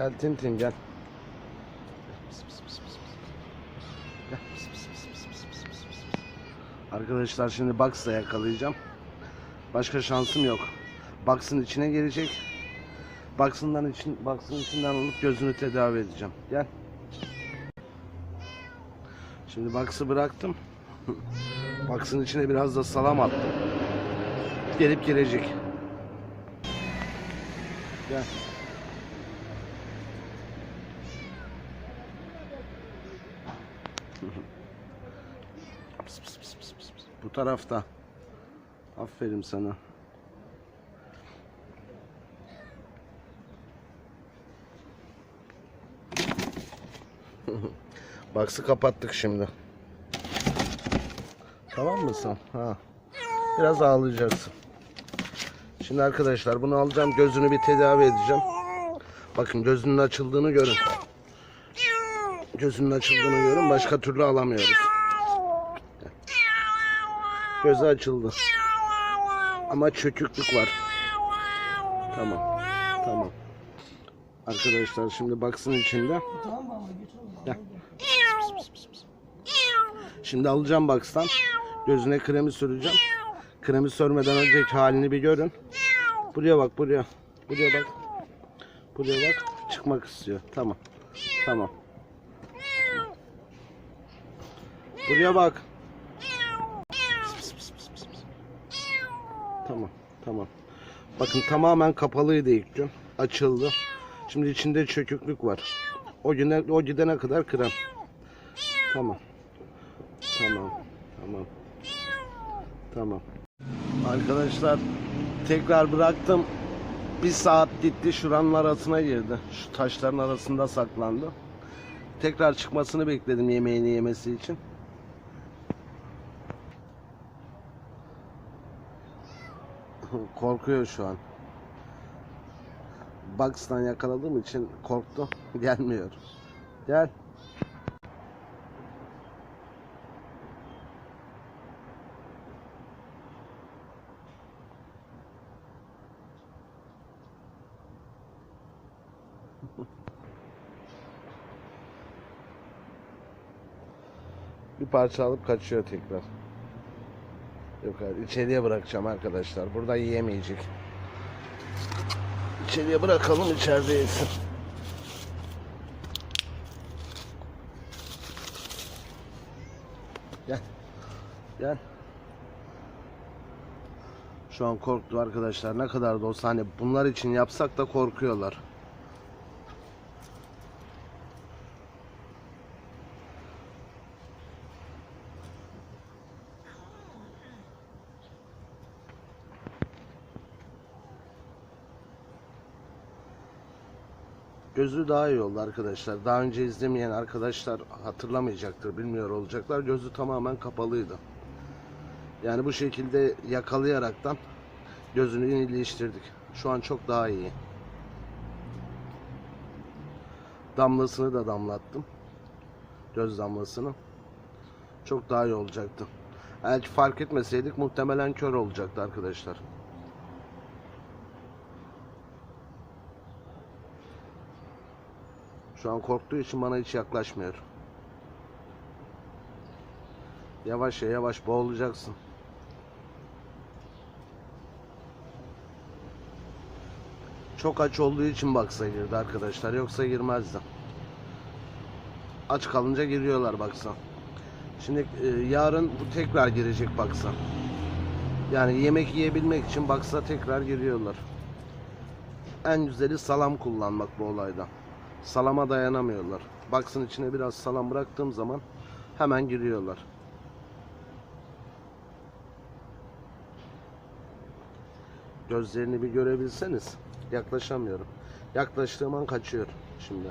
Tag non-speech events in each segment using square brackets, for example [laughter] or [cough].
Gel Tintin gel. Arkadaşlar şimdi Bugs'la yakalayacağım. Başka şansım yok. Bugs'ın içine gelecek. Bugs'ından için, Bugs'ın içinden alıp gözünü tedavi edeceğim. Gel. Şimdi Bugs'ı bıraktım. [laughs] Bugs'ın içine biraz da salam attım. Gelip gelecek. Gel. Pıs, pıs, pıs, pıs, pıs. Bu tarafta. Aferin sana. [laughs] Baksı kapattık şimdi. Tamam mısın? Ha. Biraz ağlayacaksın. Şimdi arkadaşlar bunu alacağım. Gözünü bir tedavi edeceğim. Bakın gözünün açıldığını görün. Gözünün açıldığını görün. Başka türlü alamıyoruz. Gözü açıldı. Ama çöküklük var. Tamam. Tamam. Arkadaşlar şimdi baksın içinde. Şimdi alacağım bakstan. Gözüne kremi süreceğim. Kremi sürmeden önceki halini bir görün. Buraya bak buraya. Buraya bak. Buraya bak. Çıkmak istiyor. Tamam. Tamam. Buraya bak. Tamam. Tamam. Bakın tamamen kapalıydı ilk gün. Açıldı. Şimdi içinde çöküklük var. O güne o gidene kadar krem. Tamam. Tamam. Tamam. Tamam. Arkadaşlar tekrar bıraktım. Bir saat gitti şuranın arasına girdi. Şu taşların arasında saklandı. Tekrar çıkmasını bekledim yemeğini yemesi için. [laughs] Korkuyor şu an. Bugs'tan yakaladığım için korktu. [laughs] Gelmiyor. Gel. [laughs] Bir parça alıp kaçıyor tekrar. Yok hayır, içeriye bırakacağım arkadaşlar. Burada yiyemeyecek. İçeriye bırakalım içeride yesin. Gel. Gel. Şu an korktu arkadaşlar. Ne kadar da olsa hani bunlar için yapsak da korkuyorlar. Gözü daha iyi oldu arkadaşlar. Daha önce izlemeyen arkadaşlar hatırlamayacaktır, bilmiyor olacaklar. Gözü tamamen kapalıydı. Yani bu şekilde yakalayaraktan gözünü iyileştirdik. Şu an çok daha iyi. Damlasını da damlattım. Göz damlasını. Çok daha iyi olacaktı. Eğer fark etmeseydik muhtemelen kör olacaktı arkadaşlar. Şu an korktuğu için bana hiç yaklaşmıyor. Yavaş ya yavaş boğulacaksın. Çok aç olduğu için baksa girdi arkadaşlar. Yoksa girmezdi. Aç kalınca giriyorlar baksa. Şimdi e, yarın bu tekrar girecek baksa. Yani yemek yiyebilmek için baksa tekrar giriyorlar. En güzeli salam kullanmak bu olayda. Salama dayanamıyorlar. Baksın içine biraz salam bıraktığım zaman hemen giriyorlar. Gözlerini bir görebilseniz yaklaşamıyorum. Yaklaştığım an kaçıyor şimdi.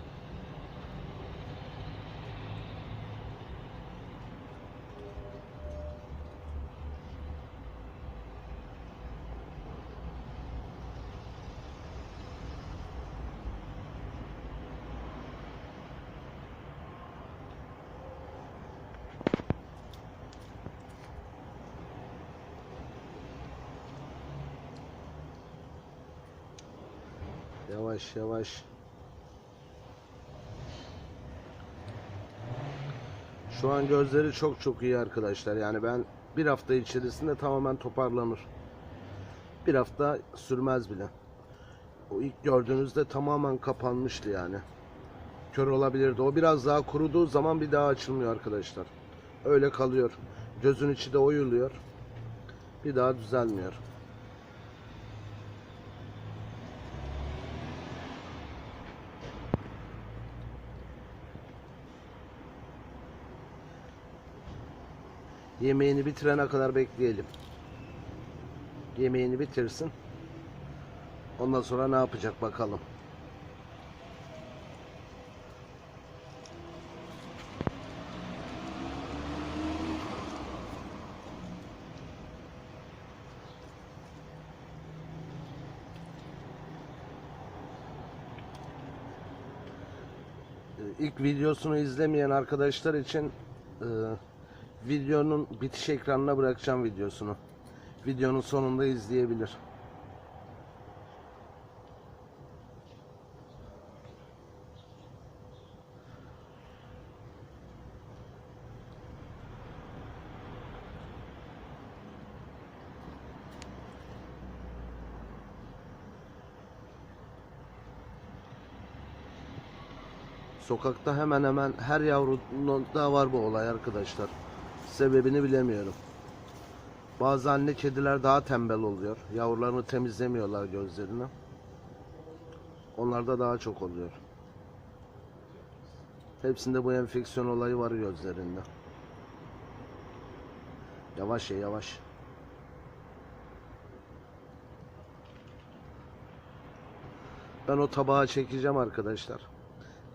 Yavaş yavaş. Şu an gözleri çok çok iyi arkadaşlar. Yani ben bir hafta içerisinde tamamen toparlanır. Bir hafta sürmez bile. O ilk gördüğünüzde tamamen kapanmıştı yani. Kör olabilirdi. O biraz daha kuruduğu zaman bir daha açılmıyor arkadaşlar. Öyle kalıyor. Gözün içi de oyuluyor. Bir daha düzelmiyor. Yemeğini bitirene kadar bekleyelim. Yemeğini bitirsin. Ondan sonra ne yapacak bakalım. Ee, İlk videosunu izlemeyen arkadaşlar için e, videonun bitiş ekranına bırakacağım videosunu. Videonun sonunda izleyebilir. Sokakta hemen hemen her yavruda var bu olay arkadaşlar. Sebebini bilemiyorum. Bazı anne kediler daha tembel oluyor. Yavrularını temizlemiyorlar gözlerini. Onlarda daha çok oluyor. Hepsinde bu enfeksiyon olayı var gözlerinde. Yavaş ya yavaş. Ben o tabağa çekeceğim arkadaşlar.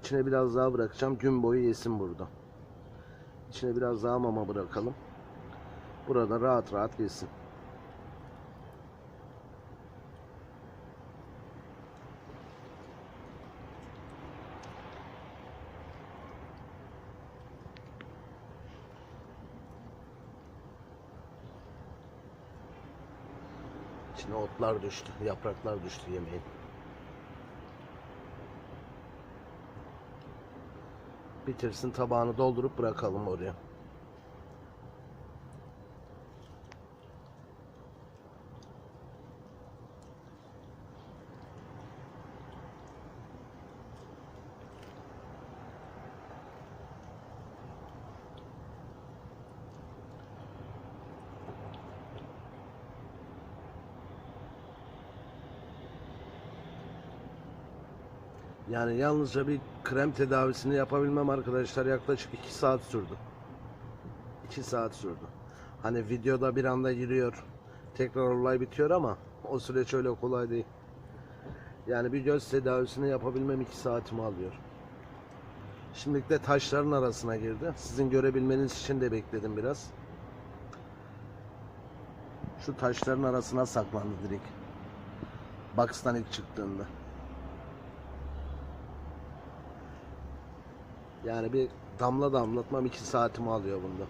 İçine biraz daha bırakacağım. Gün boyu yesin burada. İçine biraz daha mama bırakalım. Burada rahat rahat yesin. İçine otlar düştü, yapraklar düştü yemeğin. Bitirsin tabağını doldurup bırakalım oraya. Yani yalnızca bir krem tedavisini yapabilmem arkadaşlar yaklaşık 2 saat sürdü. 2 saat sürdü. Hani videoda bir anda giriyor. Tekrar olay bitiyor ama o süreç öyle kolay değil. Yani bir göz tedavisini yapabilmem 2 saatimi alıyor. Şimdilik de taşların arasına girdi. Sizin görebilmeniz için de bekledim biraz. Şu taşların arasına saklandı direkt. Box'tan ilk çıktığında. Yani bir damla damlatmam 2 saatimi alıyor bunda.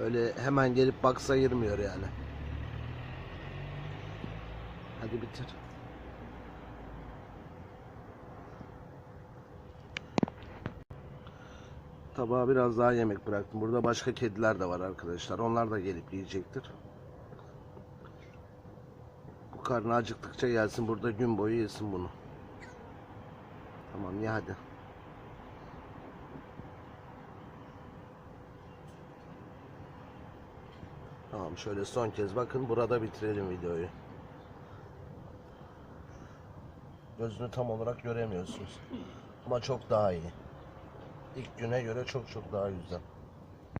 Öyle hemen gelip baksa girmiyor yani. Hadi bitir. Tabağa biraz daha yemek bıraktım. Burada başka kediler de var arkadaşlar. Onlar da gelip yiyecektir. Karnı acıktıkça gelsin burada gün boyu yesin bunu. Tamam ye hadi. Tamam şöyle son kez bakın burada bitirelim videoyu. Gözünü tam olarak göremiyorsunuz. Ama çok daha iyi. İlk güne göre çok çok daha güzel.